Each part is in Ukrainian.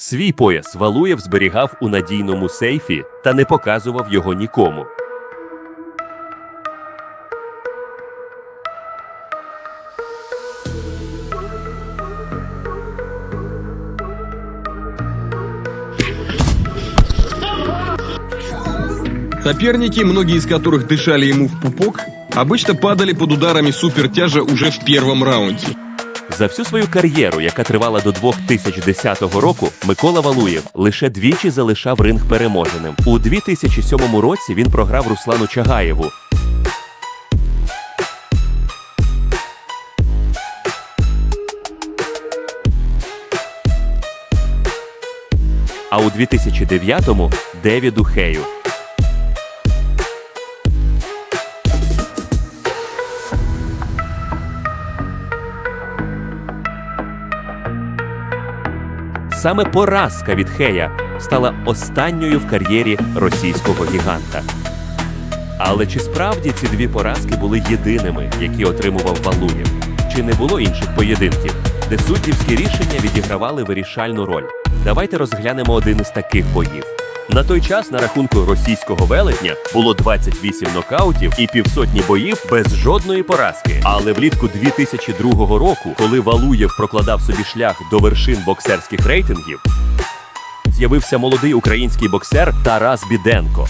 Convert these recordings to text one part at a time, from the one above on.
Свій пояс Валуєв зберігав у надійному сейфі та не показував його нікому. Соперники, многие из которых дышали ему в пупок, обычно падали под ударами супертяжа уже в первом раунде. За всю свою кар'єру, яка тривала до 2010 року, Микола Валуєв лише двічі залишав ринг переможеним. У 2007 році він програв Руслану Чагаєву. А у 2009-му Девіду Хею. Саме поразка від Хея стала останньою в кар'єрі російського гіганта. Але чи справді ці дві поразки були єдиними, які отримував Валуєв? Чи не було інших поєдинків, де суддівські рішення відігравали вирішальну роль? Давайте розглянемо один із таких боїв. На той час на рахунку російського велетня було 28 нокаутів і півсотні боїв без жодної поразки. Але влітку 2002 року, коли Валуєв прокладав собі шлях до вершин боксерських рейтингів, з'явився молодий український боксер Тарас Біденко.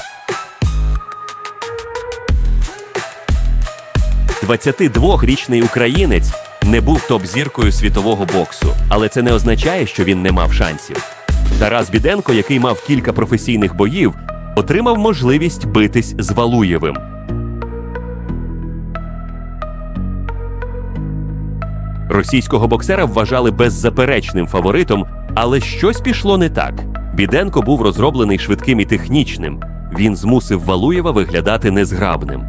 22-річний українець не був топ-зіркою світового боксу, але це не означає, що він не мав шансів. Тарас Біденко, який мав кілька професійних боїв, отримав можливість битись з Валуєвим. Російського боксера вважали беззаперечним фаворитом, але щось пішло не так. Біденко був розроблений швидким і технічним. Він змусив Валуєва виглядати незграбним.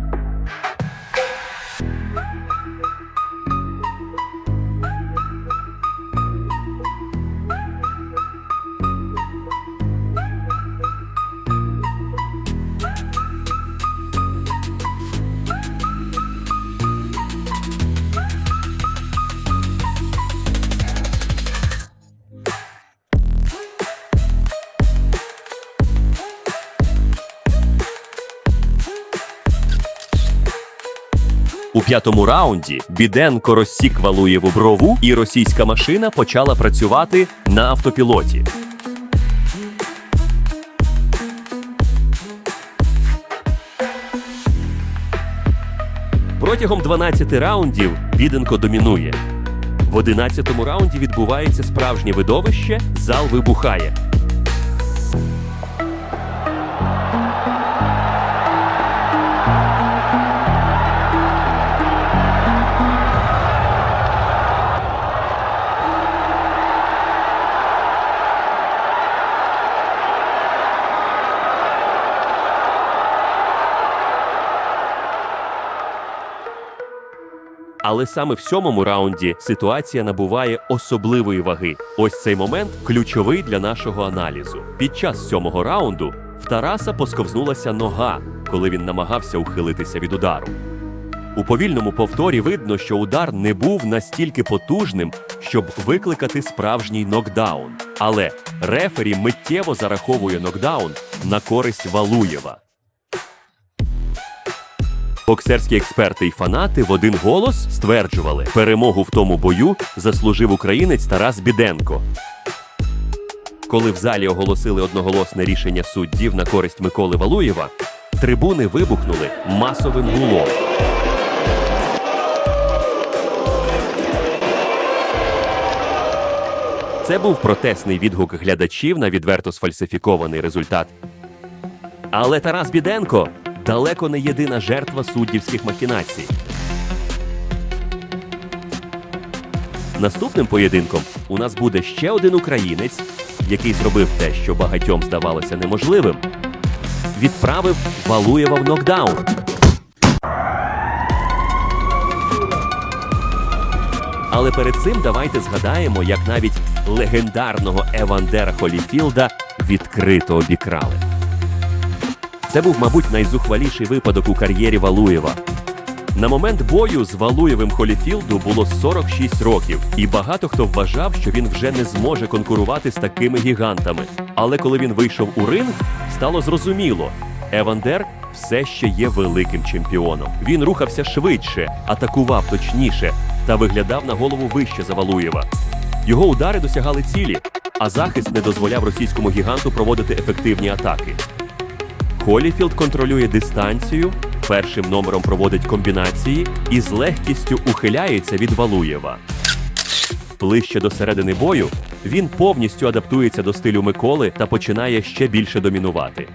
У п'ятому раунді Біденко розсік Валуєву брову, і російська машина почала працювати на автопілоті. Протягом 12 раундів Біденко домінує. В 11 раунді відбувається справжнє видовище, зал вибухає. Але саме в сьомому раунді ситуація набуває особливої ваги. Ось цей момент ключовий для нашого аналізу. Під час сьомого раунду в Тараса посковзнулася нога, коли він намагався ухилитися від удару. У повільному повторі видно, що удар не був настільки потужним, щоб викликати справжній нокдаун. Але рефері миттєво зараховує нокдаун на користь Валуєва. Боксерські експерти і фанати в один голос стверджували, перемогу в тому бою заслужив українець Тарас Біденко. Коли в залі оголосили одноголосне рішення суддів на користь Миколи Валуєва, трибуни вибухнули масовим гулом. Це був протестний відгук глядачів на відверто сфальсифікований результат. Але Тарас Біденко далеко не єдина жертва суддівських махінацій. Наступним поєдинком у нас буде ще один українець, який зробив те, що багатьом здавалося неможливим. Відправив Валуєва в нокдаун. Але перед цим давайте згадаємо, як навіть легендарного Евандера Холіфілда відкрито обікрали. Це був, мабуть, найзухваліший випадок у кар'єрі Валуєва. На момент бою з Валуєвим Холіфілду було 46 років, і багато хто вважав, що він вже не зможе конкурувати з такими гігантами. Але коли він вийшов у ринг, стало зрозуміло, Евандер все ще є великим чемпіоном. Він рухався швидше, атакував точніше та виглядав на голову вище за Валуєва. Його удари досягали цілі, а захист не дозволяв російському гіганту проводити ефективні атаки. Холіфілд контролює дистанцію, першим номером проводить комбінації і з легкістю ухиляється від Валуєва. Ближче до середини бою він повністю адаптується до стилю Миколи та починає ще більше домінувати.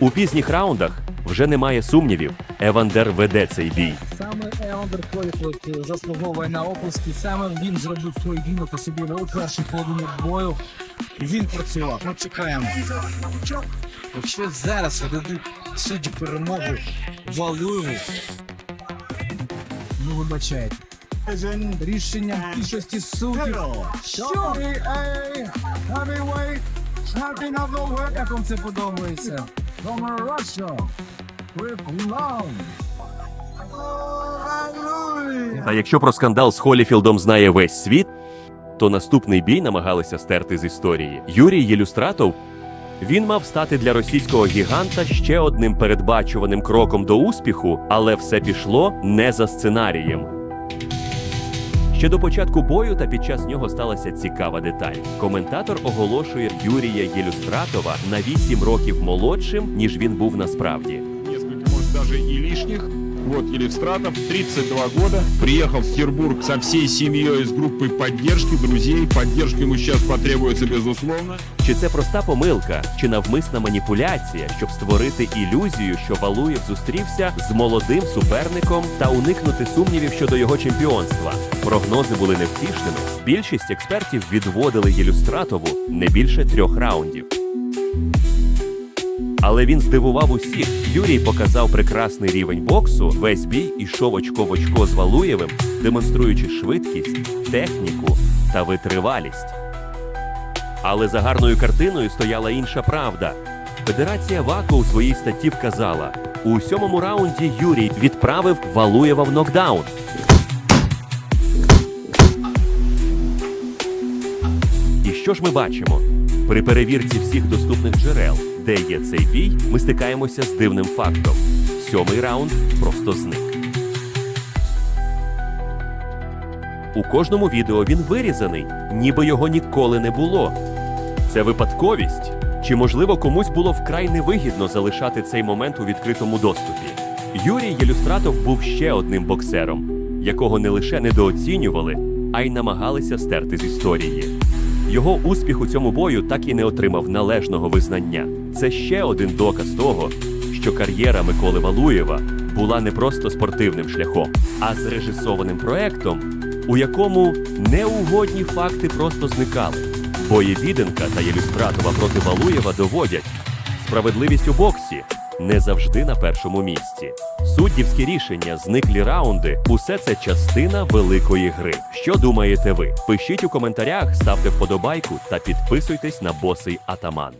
У пізніх раундах вже немає сумнівів. Евандер веде цей бій. Саме Еондер Холіфорд заслуговує на оплески. Саме він зробив поєдинок у собі у перший поєдинок бою. Він працював. Ми чекаємо. Якщо зараз дадуть судді перемогу Валуєву, ну вибачайте. Рішення більшості суддів. Що? Як вам це подобається? From Russia with love. А якщо про скандал з Холіфілдом знає весь світ, то наступний бій намагалися стерти з історії. Юрій Єлюстратов він мав стати для російського гіганта ще одним передбачуваним кроком до успіху, але все пішло не за сценарієм. Ще до початку бою та під час нього сталася цікава деталь. Коментатор оголошує Юрія Єлюстратова на 8 років молодшим, ніж він був насправді. Вот Елистратов, 32 года, приехал в Петербург со всей семьей с группой поддержки, друзей. Поддержка ему сейчас потребуется, безусловно. Чи це проста помилка, чи навмисна маніпуляція, щоб створити ілюзію, що Валуєв зустрівся з молодим суперником та уникнути сумнівів щодо його чемпіонства? Прогнози були невтішними. Більшість експертів відводили Єлюстратову не більше трьох раундів. Але він здивував усіх. Юрій показав прекрасний рівень боксу. Весь бій ішов очко в очко з Валуєвим, демонструючи швидкість, техніку та витривалість. Але за гарною картиною стояла інша правда. Федерація ВАКО у своїй статті вказала: у сьомому раунді Юрій відправив Валуєва в нокдаун. І що ж ми бачимо? При перевірці всіх доступних джерел, де є цей бій, ми стикаємося з дивним фактом: сьомий раунд просто зник. У кожному відео він вирізаний, ніби його ніколи не було. Це випадковість? Чи можливо комусь було вкрай невигідно залишати цей момент у відкритому доступі? Юрій Єлюстратов був ще одним боксером, якого не лише недооцінювали, а й намагалися стерти з історії. Його успіх у цьому бою так і не отримав належного визнання. Це ще один доказ того, що кар'єра Миколи Валуєва була не просто спортивним шляхом, а зрежисованим проектом, у якому неугодні факти просто зникали. Бої Віденка та Єлюстратова проти Валуєва доводять, справедливість у боксі не завжди на першому місці. Суддівські рішення, зниклі раунди усе це частина великої гри. Що думаєте ви? Пишіть у коментарях, ставте вподобайку та підписуйтесь на босий атаман.